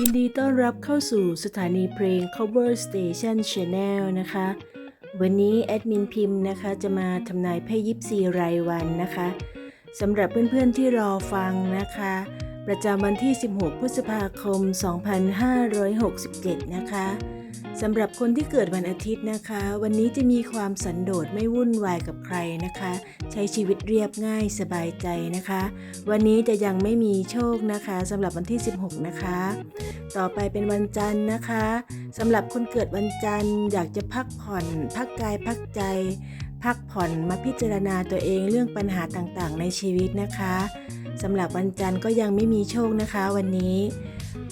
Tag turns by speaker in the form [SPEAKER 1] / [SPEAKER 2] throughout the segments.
[SPEAKER 1] ยินดีต้อนรับเข้าสู่สถานีเพลง Cover Station Channel นะคะ วันนี้แอดมินพิมพ์นะคะจะมาทำนายไพ่ยิปซีรายวันนะคะสำหรับเพื่อนๆที่รอฟังนะคะ ประจำวันที่ 16 พฤษภาคม 2567 นะคะ สำหรับคนที่เกิดวันอาทิตย์นะคะ วันนี้จะมีความสันโดษไม่วุ่นวายกับใครนะคะ ใช้ชีวิตเรียบง่ายสบายใจนะคะ วันนี้จะยังไม่มีโชคนะคะสำหรับวันที่ 16 นะคะ ต่อไปเป็นวันจันทร์นะคะสำหรับคนเกิดวันจันทร์อยากจะพักผ่อน พักกายพักใจ พักผ่อนมาพิจารณาตัวเองเรื่องปัญหาต่างๆ ในชีวิตนะคะ สำหรับวันจันทร์ก็ยังไม่มีโชคนะคะวันนี้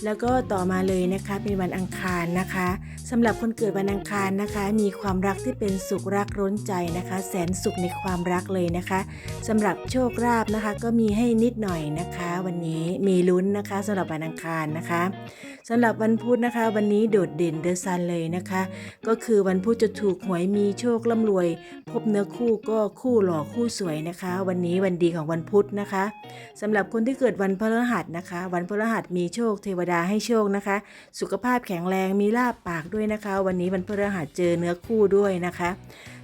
[SPEAKER 1] แล้วก็ต่อมาเลยนะคะเป็นวันอังคารนะคะสำหรับคนเกิดวันอังคารนะคะ มีความรักที่เป็นสุขรักร้นใจนะคะ แสนสุขในความรักเลยนะคะสำหรับโชคลาภนะคะ ก็มีให้นิดหน่อยนะคะ วันนี้มีลุ้นนะคะสำหรับวันอังคารนะคะสำหรับวันพุธนะคะ วันนี้โดดเด่นเดอะซันเลยนะคะ ก็คือวันพุธจะถูกหวยมีโชคร่ำรวย พบเนื้อคู่ก็คู่หล่อคู่สวยนะคะ วันนี้วันดีของวันพุธนะคะสำหรับคนที่เกิดวันพฤหัสนะคะ วันพฤหัสมีโชคเทวดาให้โชคนะคะ สุขภาพแข็งแรงมีลาบปากด้วยนะคะ วันนี้วันพฤหัสเจอเนื้อคู่ด้วยนะคะ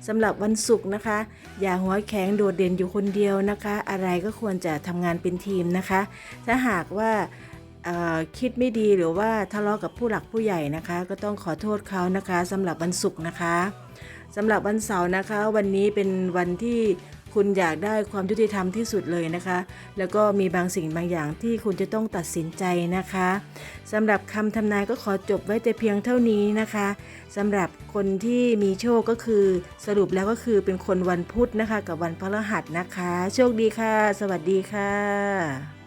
[SPEAKER 1] สำหรับวันศุกร์นะคะ อย่าหัวแข็งโดดเด่นอยู่คนเดียวนะคะ อะไรก็ควรจะทำงานเป็นทีมนะคะ ถ้าหากว่าคิดไม่ดีหรือว่าทะเลาะกับผู้หลักผู้ใหญ่นะคะ ก็ต้องขอโทษเขานะคะสำหรับวันศุกร์นะคะสำหรับวันเสาร์นะคะ วันนี้เป็นวันที่ คุณอยากได้ความยุติธรรมที่สุดเลยนะคะ แล้วก็มีบางสิ่งบางอย่างที่คุณจะต้องตัดสินใจนะคะสำหรับคำทำนายก็ขอจบไว้แต่เพียงเท่านี้นะคะสำหรับคนที่มีโชคก็คือสรุปแล้วก็คือเป็นคนวันพุธนะคะ กับวันพฤหัสนะคะ โชคดีค่ะ สวัสดีค่ะ